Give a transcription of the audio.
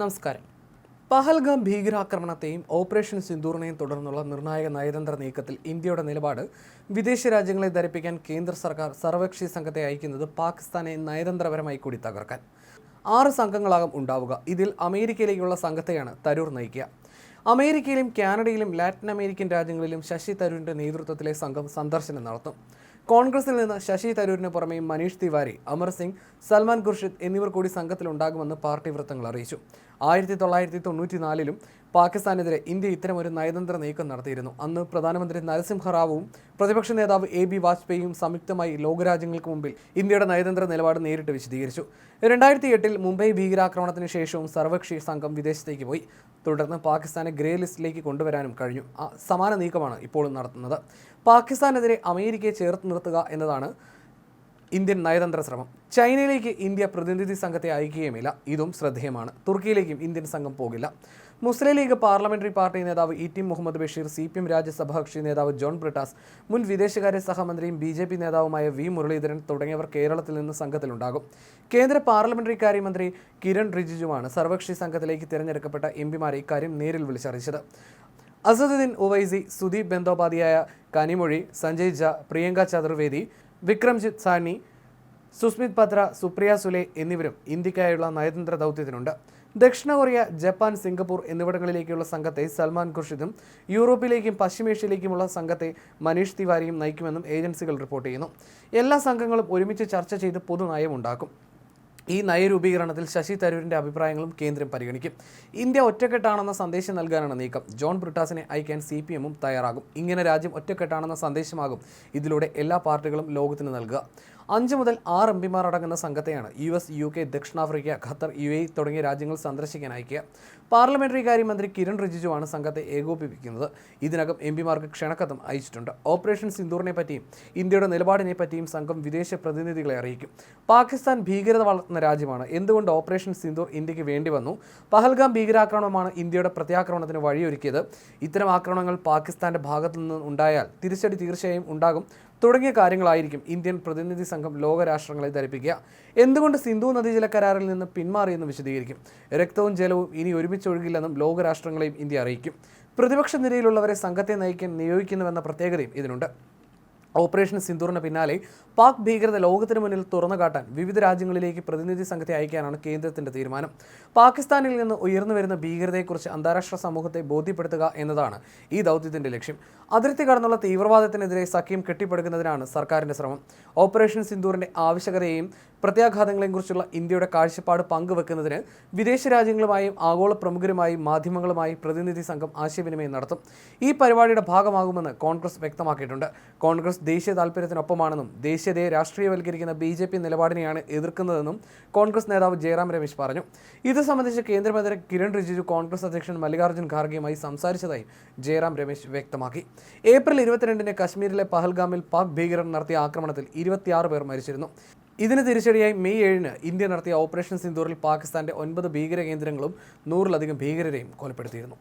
നമസ്കാരം. പഹൽഗാം ഭീകരാക്രമണത്തെയും ഓപ്പറേഷൻ സിന്ദൂറിനെയും തുടർന്നുള്ള നിർണായക നയതന്ത്ര നീക്കത്തിൽ ഇന്ത്യയുടെ നിലപാട് വിദേശ രാജ്യങ്ങളെ ധരിപ്പിക്കാൻ കേന്ദ്ര സർക്കാർ സർവകക്ഷി സംഘത്തെ അയക്കുന്നത് പാകിസ്ഥാനെ നയതന്ത്രപരമായി കൂടി തകർക്കാൻ. ആറ് സംഘങ്ങളാകും ഉണ്ടാവുക. ഇതിൽ അമേരിക്കയിലേക്കുള്ള സംഘത്തെയാണ് തരൂർ നയിക്കുക. അമേരിക്കയിലും കാനഡയിലും ലാറ്റിൻ അമേരിക്കൻ രാജ്യങ്ങളിലും ശശി തരൂരിന്റെ നേതൃത്വത്തിലെ സംഘം സന്ദർശനം നടത്തും. കോൺഗ്രസിൽ നിന്ന് ശശി തരൂരിന് പുറമെ മനീഷ് തിവാരി അമർ സിംഗ് സൽമാൻ ഖുർഷിദ് എന്നിവർ കൂടി സംഘത്തിലുണ്ടാകുമെന്ന് പാർട്ടി വൃത്തങ്ങൾ അറിയിച്ചു. ആയിരത്തി തൊള്ളായിരത്തി തൊണ്ണൂറ്റി നാലിലും പാകിസ്ഥാനെതിരെ ഇന്ത്യ ഇത്തരമൊരു നയതന്ത്ര നീക്കം നടത്തിയിരുന്നു. അന്ന് പ്രധാനമന്ത്രി നരസിംഹ റാവുവും പ്രതിപക്ഷ നേതാവ് എ ബി വാജ്പേയിയും സംയുക്തമായി ലോകരാജ്യങ്ങൾക്ക് മുമ്പിൽ ഇന്ത്യയുടെ നയതന്ത്ര നിലപാട് നേരിട്ട് വിശദീകരിച്ചു. രണ്ടായിരത്തി എട്ടിൽ മുംബൈ ഭീകരാക്രമണത്തിന് ശേഷവും സർവകക്ഷി സംഘം വിദേശത്തേക്ക് പോയി. തുടർന്ന് പാകിസ്ഥാനെ ഗ്രേ ലിസ്റ്റിലേക്ക് കൊണ്ടുവരാനും കഴിഞ്ഞു. സമാന നീക്കമാണ് ഇപ്പോഴും നടത്തുന്നത്. പാകിസ്ഥാനെതിരെ അമേരിക്കയെ ചേർത്ത് നിർത്തുക എന്നതാണ് ഇന്ത്യൻ നയതന്ത്ര ശ്രമം. ചൈനയിലേക്ക് ഇന്ത്യ പ്രതിനിധി സംഘത്തെ അയക്കുകയുമില്ല. ഇതും ശ്രദ്ധേയമാണ്. തുർക്കിയിലേക്കും ഇന്ത്യൻ സംഘം പോകില്ല. മുസ്ലിം ലീഗ് പാർലമെന്ററി പാർട്ടി നേതാവ് E T Muhammad Basheer C P M രാജ്യസഭാ കക്ഷി നേതാവ് ജോൺ ബ്രിട്ടാസ് മുൻ വിദേശകാര്യ സഹമന്ത്രിയും ബി ജെ പി നേതാവുമായ വി മുരളീധരൻ തുടങ്ങിയവർ കേരളത്തിൽ നിന്ന് സംഘത്തിലുണ്ടാകും. കേന്ദ്ര പാർലമെന്ററി കാര്യമന്ത്രി കിരൺ റിജിജുവാണ് സർവകക്ഷി സംഘത്തിലേക്ക് തിരഞ്ഞെടുക്കപ്പെട്ട എം പിമാരെ ഇക്കാര്യം നേരിൽ വിളിച്ചറിയിച്ചത്. അസദുദ്ദീൻ ഉവൈസി സുദീപ് ബന്ദോപാധ്യായ കനിമൊഴി സഞ്ജയ് ജ പ്രിയങ്ക ചതുർവേദി വിക്രംജിത്ത് സാനി സുസ്മിത് പത്ര സുപ്രിയ സുലെ എന്നിവരും ഇന്ത്യക്കായുള്ള നയതന്ത്ര ദൗത്യത്തിനുണ്ട്. ദക്ഷിണ കൊറിയ ജപ്പാൻ സിംഗപ്പൂർ എന്നിവിടങ്ങളിലേക്കുള്ള സംഘത്തെ സൽമാൻ ഖുർഷിദും യൂറോപ്പിലേക്കും പശ്ചിമേഷ്യയിലേക്കുമുള്ള സംഘത്തെ മനീഷ് തിവാരിയും നയിക്കുമെന്നും ഏജൻസികൾ റിപ്പോർട്ട് ചെയ്യുന്നു. എല്ലാ സംഘങ്ങളും ഒരുമിച്ച് ചർച്ച ചെയ്ത് പൊതുനയം ഉണ്ടാക്കും ഈ നയരൂപീകരണത്തിൽ ശശി തരൂരിന്റെ അഭിപ്രായങ്ങളും കേന്ദ്രം പരിഗണിക്കും. ഇന്ത്യ ഒറ്റക്കെട്ടാണെന്ന സന്ദേശം നൽകാനാണ് നീക്കം. ജോൺ ബ്രിട്ടാസിനെ അയക്കാൻ സി പി എമ്മും തയ്യാറാകും. ഇങ്ങനെ രാജ്യം ഒറ്റക്കെട്ടാണെന്ന സന്ദേശമാകും ഇതിലൂടെ എല്ലാ പാർട്ടികളും ലോകത്തിന് നൽകുക. അഞ്ച് മുതൽ ആറ് എം പിമാർ അടങ്ങുന്ന സംഘത്തെയാണ് യു എസ് യു കെ ദക്ഷിണാഫ്രിക്ക ഖത്തർ യു എ തുടങ്ങിയ രാജ്യങ്ങൾ സന്ദർശിക്കാൻ അയക്കുക. പാർലമെന്ററി കാര്യമന്ത്രി കിരൺ റിജിജുവാണ് സംഘത്തെ ഏകോപിപ്പിക്കുന്നത്. ഇതിനകം എം പിമാർക്ക് ക്ഷണക്കത്തും അയച്ചിട്ടുണ്ട്. ഓപ്പറേഷൻ സിന്ദൂറിനെ പറ്റിയും ഇന്ത്യയുടെ നിലപാടിനെ പറ്റിയും സംഘം വിദേശ പ്രതിനിധികളെ അറിയിക്കും. പാകിസ്ഥാൻ ഭീകരത വളർത്തുന്ന രാജ്യമാണ്. എന്തുകൊണ്ട് ഓപ്പറേഷൻ സിന്ദൂർ ഇന്ത്യയ്ക്ക് വേണ്ടി വന്നു? പഹൽഗാം ഭീകരാക്രമണമാണ് ഇന്ത്യയുടെ പ്രത്യാക്രമണത്തിന് വഴിയൊരുക്കിയത്. ഇത്തരം ആക്രമണങ്ങൾ പാകിസ്ഥാന്റെ ഭാഗത്തു നിന്ന് ഉണ്ടായാൽ തിരിച്ചടി തീർച്ചയായും ഉണ്ടാകും. തുടങ്ങിയ കാര്യങ്ങളായിരിക്കും ഇന്ത്യൻ പ്രതിനിധി സംഘം ലോകരാഷ്ട്രങ്ങളെ ധരിപ്പിക്കുക. എന്തുകൊണ്ട് സിന്ധു നദീജല കരാറിൽ നിന്ന് പിന്മാറിയെന്ന് വിശദീകരിക്കും. രക്തവും ജലവും ഇനി ഒരുമിച്ചൊഴുകില്ലെന്നും ലോകരാഷ്ട്രങ്ങളെയും ഇന്ത്യ അറിയിക്കും. പ്രതിപക്ഷ നിരയിലുള്ളവരെ സംഘത്തെ നയിക്കാൻ നിയോഗിക്കുന്നുവെന്ന പ്രത്യേകതയും ഇതിനുണ്ട്. ഓപ്പറേഷൻ സിന്ദൂറിന് പിന്നാലെ പാക് ഭീകരത ലോകത്തിന് മുന്നിൽ തുറന്നു കാട്ടാൻ വിവിധ രാജ്യങ്ങളിലേക്ക് പ്രതിനിധി സംഘത്തെ അയക്കാനാണ് കേന്ദ്രത്തിന്റെ തീരുമാനം. പാകിസ്ഥാനിൽ നിന്ന് ഉയർന്നു വരുന്ന ഭീകരതയെക്കുറിച്ച് അന്താരാഷ്ട്ര സമൂഹത്തെ ബോധ്യപ്പെടുത്തുക എന്നതാണ് ഈ ദൗത്യത്തിന്റെ ലക്ഷ്യം. അതിർത്തി കടന്നുള്ള തീവ്രവാദത്തിനെതിരെ സഖ്യം കെട്ടിപ്പടുക്കുന്നതിനാണ് സർക്കാരിന്റെ ശ്രമം. ഓപ്പറേഷൻ സിന്ദൂറിന്റെ ആവശ്യകതയെയും പ്രത്യാഘാതങ്ങളെയും കുറിച്ചുള്ള ഇന്ത്യയുടെ കാഴ്ചപ്പാട് പങ്കുവെക്കുന്നതിന് വിദേശ രാജ്യങ്ങളുമായും ആഗോള പ്രമുഖരുമായും മാധ്യമങ്ങളുമായി പ്രതിനിധി സംഘം ആശയവിനിമയം നടത്തും. ഈ പരിപാടിയുടെ ഭാഗമാകുമെന്ന് കോൺഗ്രസ് വ്യക്തമാക്കിയിട്ടുണ്ട്. കോൺഗ്രസ് ദേശീയ താൽപ്പര്യത്തിനൊപ്പമാണെന്നും ദേശീയതയെ രാഷ്ട്രീയവൽക്കരിക്കുന്ന ബി ജെ പി നിലപാടിനെയാണ് എതിർക്കുന്നതെന്നും കോൺഗ്രസ് നേതാവ് ജയറാം രമേശ് പറഞ്ഞു. ഇത് സംബന്ധിച്ച് കേന്ദ്രമന്ത്രി കിരൺ റിജിജു കോൺഗ്രസ് അധ്യക്ഷൻ മല്ലികാർജുൻ ഖാർഗെയുമായി സംസാരിച്ചതായി ജയറാം രമേശ് വ്യക്തമാക്കി. ഏപ്രിൽ ഇരുപത്തിരണ്ടിന് കശ്മീരിലെ പഹൽഗാമിൽ പാക് ഭീകരർ നടത്തിയ ആക്രമണത്തിൽ ഇരുപത്തിയാറ് പേർ മരിച്ചിരുന്നു. ഇതിന് തിരിച്ചടിയായി മെയ് ഏഴിന് ഇന്ത്യ നടത്തിയ ഓപ്പറേഷൻ സിന്ദൂറിൽ പാകിസ്ഥാന്റെ ഒൻപത് ഭീകര കേന്ദ്രങ്ങളും നൂറിലധികം ഭീകരരെയും കൊലപ്പെടുത്തിയിരുന്നു.